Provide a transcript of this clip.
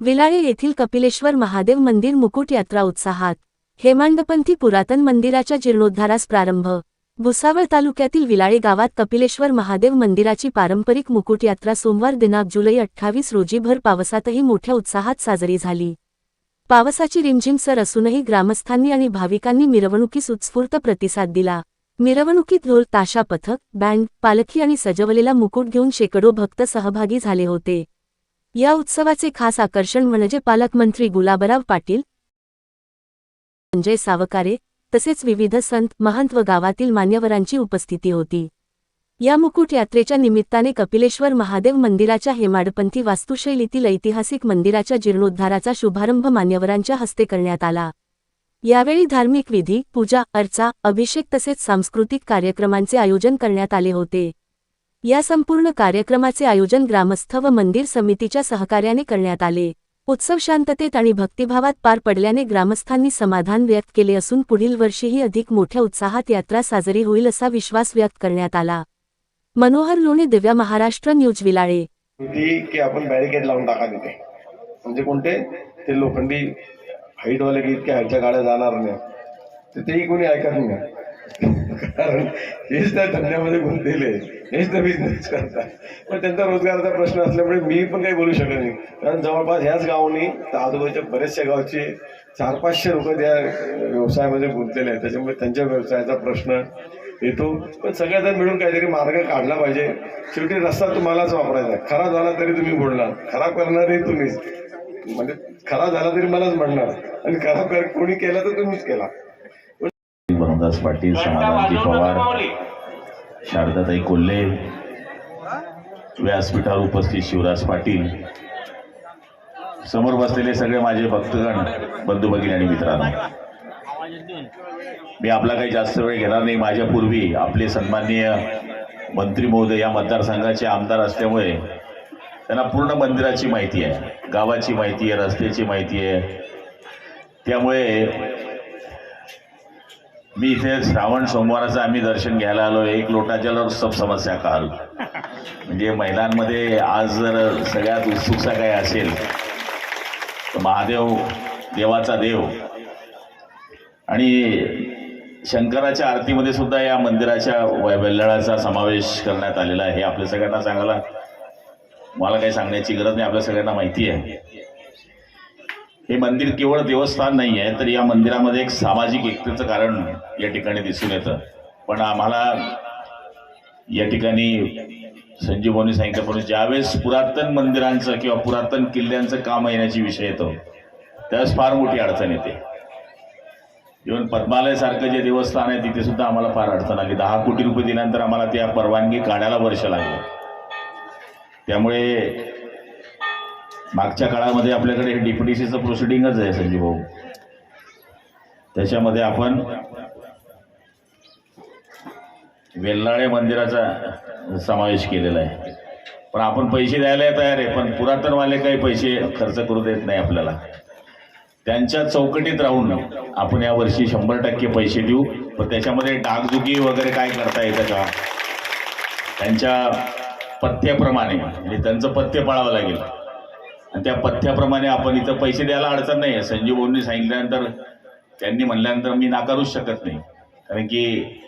विलाळे येथील कपिलेश्वर महादेव मंदिर मुकुट यात्रा उत्साहात. हेमांडपंथी पुरातन मंदिराच्या जीर्णोद्धारास प्रारंभ. भुसावळ तालुक्यातील विलाळे गावात कपिलेश्वर महादेव मंदिराची पारंपरिक मुकुट यात्रा सोमवार दिनांक जुलै अठ्ठावीस रोजी भर पावसातही मोठ्या उत्साहात साजरी झाली. पावसाची रिमझिम सर असूनही ग्रामस्थांनी आणि भाविकांनी मिरवणुकीस उत्स्फूर्त प्रतिसाद दिला. मिरवणुकीत ढोल ताशा पथक बँड पालखी आणि सजवलेला मुकुट घेऊन शेकडो भक्त सहभागी झाले होते. या उत्सवाचे खास आकर्षण म्हणजे पालकमंत्री गुलाबराव पाटील संजय सावकारे तसेच विविध संत महंत व गावातील मान्यवरांची उपस्थिती होती. या मुकुट यात्रेच्या निमित्ताने कपिलेश्वर महादेव मंदिराच्या हेमाडपंथी वास्तुशैलीतील ऐतिहासिक मंदिराच्या जीर्णोद्धाराचा शुभारंभ मान्यवरांच्या हस्ते करण्यात आला. यावेळी धार्मिक विधी पूजा अर्चा अभिषेक तसेच सांस्कृतिक कार्यक्रमांचे आयोजन करण्यात आले होते. या संपूर्ण कार्यक्रमाचे आयोजन ग्रामस्थ व मंदिर समितीच्या सहकार्याने करण्यात आले. उत्सव शांततेत आणि भक्तिभावात पार पडल्याने ग्रामस्थांनी समाधान व्यक्त केले असून पुढील वर्षीही अधिक मोठ्या उत्साहात यात्रा साजरी होईल असा विश्वास व्यक्त करण्यात आला. मनोहर लोणे दिव्या महाराष्ट्र न्यूज विलाळे. की आपण बॅरिकेड लावून टाका तिथे. म्हणजे कोणते? ते लोखंडी हाईटवाले की इतक्या हाईटच्या गाड्या जाणार नाही तर तेही कोणी ऐकत नाही. कारण हेच त्या धंद्यामध्ये गुंतलेले हेच तर बिझनेस करतात. पण त्यांचा रोजगाराचा प्रश्न असल्यामुळे मी पण काही बोलू शकत नाही. कारण जवळपास ह्याच गावनी तर आजूबाजूच्या बऱ्याचशा गावचे चार पाचशे लोक त्या व्यवसायामध्ये गुंतलेले आहेत. त्याच्यामुळे त्यांच्या व्यवसायाचा प्रश्न येतो. पण सगळ्याजण मिळून काहीतरी मार्ग काढला पाहिजे. शेवटी रस्ता तुम्हालाच वापरायचा खरा खराब झाला तरी तुम्ही बोलणार. खराब करणारे तुम्हीच. म्हणजे खराब झाला तरी मलाच म्हणणार. आणि खराब कोणी केला तर तुम्हीच केला. वनदास पाटील समाधानजी पवार शारदाताई कोल्हे व्यासपीठावर उपस्थित शिवराज पाटील. समोर बसलेले सगळे माझे भक्तगण बंधू भगिनी आणि मित्रांनो. मी आपला काही जास्त वेळ घेणार नाही. माझ्यापूर्वी आपले सन्माननीय मंत्री महोदय या मतदारसंघाचे आमदार असल्यामुळे त्यांना पूर्ण मंदिराची माहिती आहे. गावाची माहिती आहे रस्त्याची माहिती आहे. त्यामुळे मी इथे श्रावण सोमवाराचं आम्ही दर्शन घ्यायला आलो. एक लोटा जल सब समस्या काल म्हणजे महिलांमध्ये आज जर सगळ्यात उत्सुकता काय असेल तर महादेव देवाचा देव. आणि शंकराच्या आरतीमध्ये सुद्धा या मंदिराच्या वै- समावेश करण्यात आलेला आहे. हे आपल्या सगळ्यांना सांगायला मला काही सांगण्याची गरज नाही. आपल्या सगळ्यांना माहिती आहे. हे मंदिर केवळ देवस्थान नाही आहे तर या मंदिरामध्ये एक सामाजिक एकतेचं कारण या ठिकाणी दिसून येतं. पण आम्हाला या ठिकाणी संजीव भाऊनी सांगितल्याप्रमाणे ज्यावेळेस पुरातन मंदिरांचं किंवा पुरातन किल्ल्यांचं काम येण्याची विषय येतो त्यावेळेस फार मोठी अडचण येते. इव्हन पद्मालयसारखं जे देवस्थान आहे तिथे सुद्धा आम्हाला फार अडचण आली. दहा कोटी रुपये दिल्यानंतर आम्हाला त्या परवानगी काढायला वर्ष लागलं. त्यामुळे मागच्या काळामध्ये आपल्याकडे डीपीडीसीचं प्रोसिडिंगच आहे संजीव भाऊ. त्याच्यामध्ये आपण वेल्लाळे मंदिराचा समावेश केलेला आहे. पण आपण पैसे द्यायला तयार आहे पण पुरातनवाले काही पैसे खर्च करू देत नाही आपल्याला. त्यांच्या चौकटीत राहून आपण यावर्षी शंभर टक्के पैसे देऊ. पण त्याच्यामध्ये डागदुगी वगैरे काय करता येतं का? त्यांच्या पथ्याप्रमाणे म्हणजे त्यांचं पथ्य पाळावं लागेल. आणि त्या पथ्याप्रमाणे आपण इथं पैसे द्यायला अडचण नाही. आहे संजीव भाऊंनी सांगितल्यानंतर त्यांनी म्हणल्यानंतर मी नाकारूच शकत नाही. कारण की